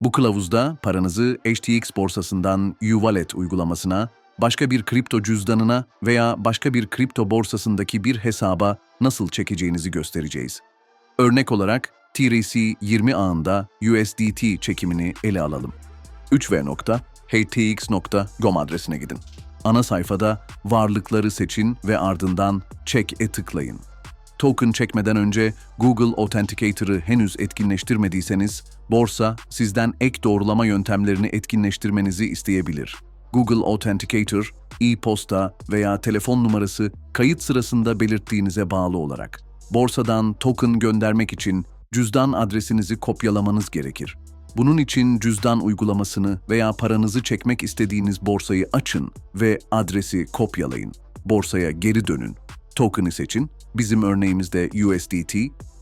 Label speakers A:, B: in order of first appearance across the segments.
A: Bu kılavuzda paranızı HTX borsasından Uvalet uygulamasına, başka bir kripto cüzdanına veya başka bir kripto borsasındaki bir hesaba nasıl çekeceğinizi göstereceğiz. Örnek olarak TRC20 ağında USDT çekimini ele alalım. 3v.htx.com adresine gidin. Ana sayfada varlıkları seçin ve ardından Check'e tıklayın. Token çekmeden önce Google Authenticator'ı henüz etkinleştirmediyseniz, borsa sizden ek doğrulama yöntemlerini etkinleştirmenizi isteyebilir. Google Authenticator, e-posta veya telefon numarası kayıt sırasında belirttiğinize bağlı olarak. Borsadan token göndermek için cüzdan adresinizi kopyalamanız gerekir. Bunun için cüzdan uygulamasını veya paranızı çekmek istediğiniz borsayı açın ve adresi kopyalayın. Borsaya geri dönün. Token'ı seçin. Bizim örneğimizde USDT.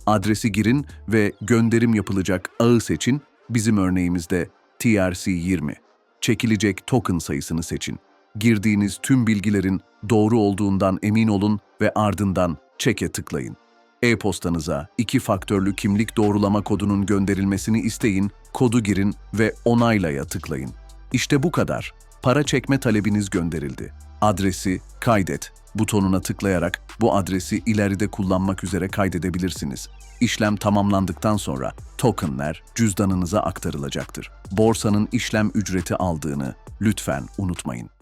A: Adresi girin ve gönderim yapılacak ağı seçin. Bizim örneğimizde TRC20. Çekilecek token sayısını seçin. Girdiğiniz tüm bilgilerin doğru olduğundan emin olun ve ardından çeke tıklayın. E-postanıza iki faktörlü kimlik doğrulama kodunun gönderilmesini isteyin, kodu girin ve onaylaya tıklayın. İşte bu kadar. Para çekme talebiniz gönderildi. Adresi kaydet butonuna tıklayarak bu adresi ileride kullanmak üzere kaydedebilirsiniz. İşlem tamamlandıktan sonra tokenler cüzdanınıza aktarılacaktır. Borsanın işlem ücreti aldığını lütfen unutmayın.